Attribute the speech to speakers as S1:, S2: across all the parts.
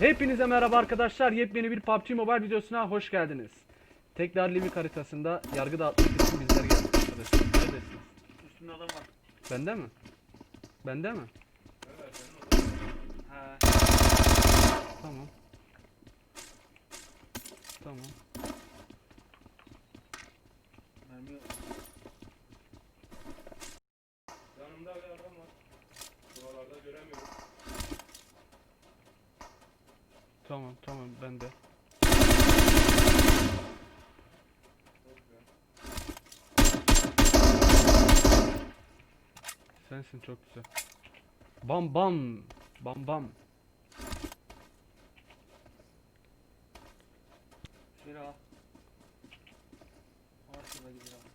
S1: Hepinize merhaba arkadaşlar. Yepyeni bir PUBG Mobile videosuna hoş geldiniz. Tekrar Livik haritasında yargı dağıtmak için bizler geldik arkadaşlar. Neredesiniz?
S2: Üstünde adam var.
S1: Bende mi? Bende mi?
S2: He.
S1: Tamam. Tamam.
S2: Mermi yok.
S3: Yanımda bir adam var. Buralarda göremiyorum.
S1: Tamam tamam.
S3: Çok güzel.
S1: Sensin çok güzel. Bam bam. Bam bam.
S2: Şöyle al. Var şurada gidiyor abi.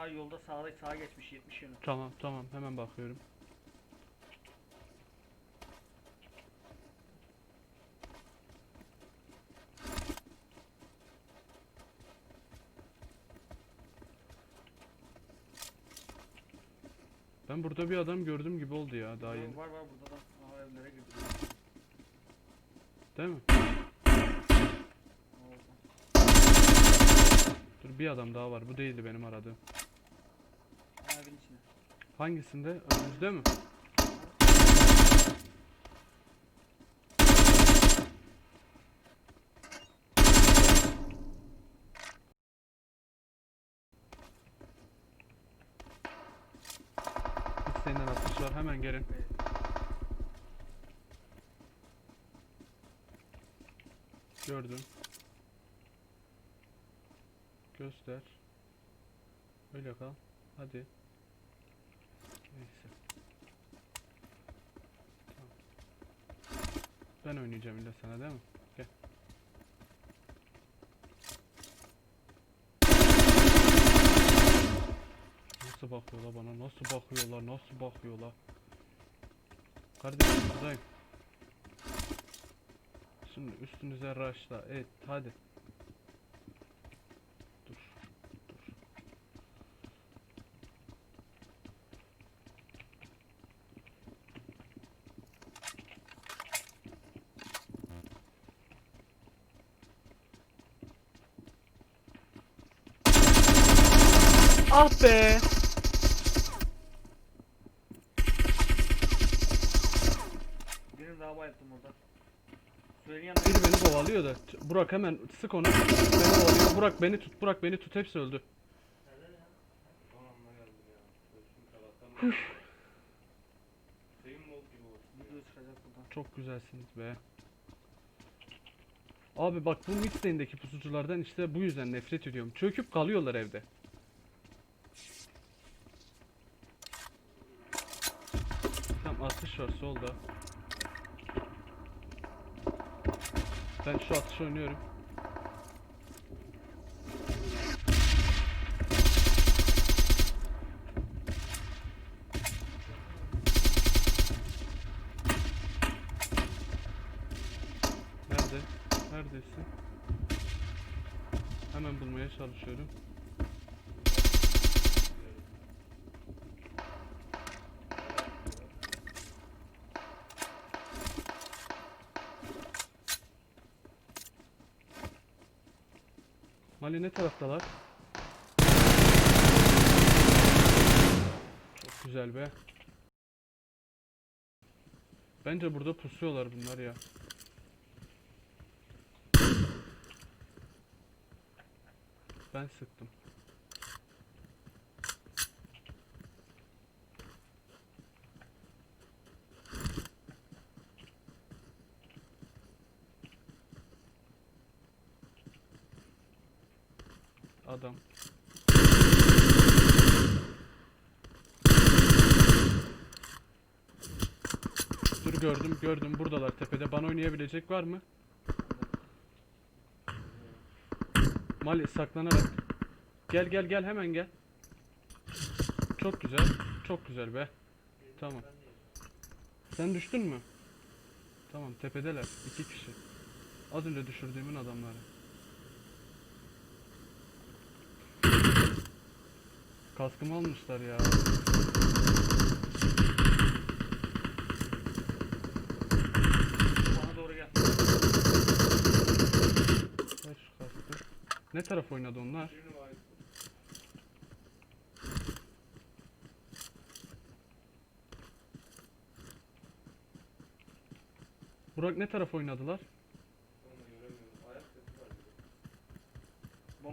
S2: Aa yolda sağda sağa geçmiş 70 yönü.
S1: Tamam tamam hemen bakıyorum. Ben burada bir adam gördüm gibi oldu ya daha yeni.
S2: Var var burada da. Aa evlere girdi.
S1: Değil mi? Dur bir adam daha var. Bu değildi benim aradığım. Hangisinde? Önümüzde mi? İsteğinden atış var. Hemen gelin. Gördüm. Göster. Öyle kal. Hadi. Ben oynayacağım illa sana değil mi? Nasıl bakıyorlar bana? Nasıl bakıyorlar? Nasıl bakıyorlar? Kardeşim buradayım. Şimdi üstünüze rushla. Evet hadi. Ah be!
S2: Birini daha bayılttım orada. Yanında.
S1: Biri beni kovalıyor da. Burak hemen sık onu. Beni kovalıyor. Burak beni tut. Burak beni tut. Hepsi öldü. Çok güzelsiniz be. Abi bak bu midlane'deki pusuculardan işte bu yüzden nefret ediyorum. Çöküp kalıyorlar evde. Atış var solda. Ben şu atışı oynuyorum. Nerede? Neredesin? Hemen bulmaya çalışıyorum. Mali ne taraftalar? Çok güzel be. Bence burada pusuyorlar bunlar ya. Ben sıktım. Adam. Dur gördüm gördüm buradalar tepede. Bana oynayabilecek var mı? Mali saklanarak. Gel gel gel hemen gel. Çok güzel. Çok güzel be. Tamam. Sen düştün mü? Tamam tepedeler. iki kişi. Az önce düşürdüğümün adamları. Kaskımı almışlar ya.
S2: Bana doğru gel.
S1: Ver şu kaskı. Ne taraf oynadı onlar? Burak ne taraf oynadılar?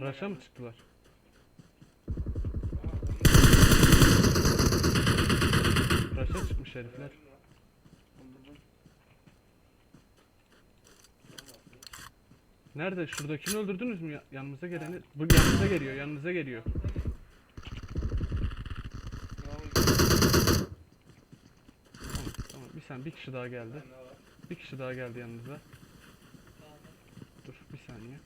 S1: Raş'a mı çıktılar? Herifler. Nerede? Şuradakini öldürdünüz mü? Ya- Yanımıza geleni. Bu yanınıza geliyor, yanınıza geliyor. Tamam. Bir saniye, bir kişi daha geldi.
S3: Bir
S1: kişi daha geldi yanınıza. Dur, bir saniye.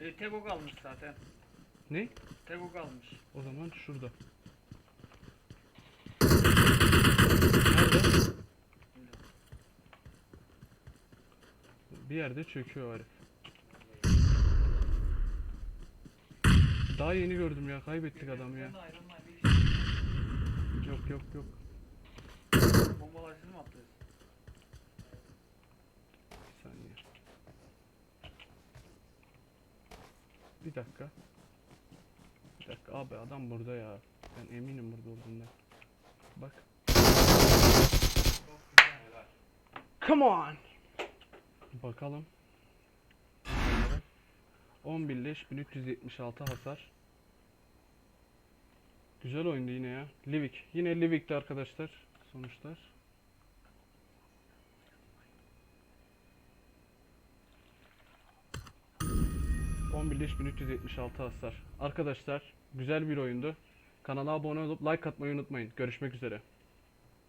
S2: E, tek zaten.
S1: Ne?
S2: Tek o kalmış.
S1: O zaman şurada. Nerede? Bir yerde çöküyor o herif. Daha yeni gördüm ya, kaybettik adamı ya. Yok yok yok.
S2: Bombalar siz mi attınız?
S1: Bir saniye. Bir dakika. Bir abi adam burada ya. Ben eminim burada olduğundan. Bak. Come on. Bakalım. 11 leş 1376 hasar. Güzel oyundu yine ya. Livik. Yine Livik'ti arkadaşlar. Sonuçlar. %1376 hasar. Arkadaşlar güzel bir oyundu. Kanala abone olup like atmayı unutmayın. Görüşmek üzere.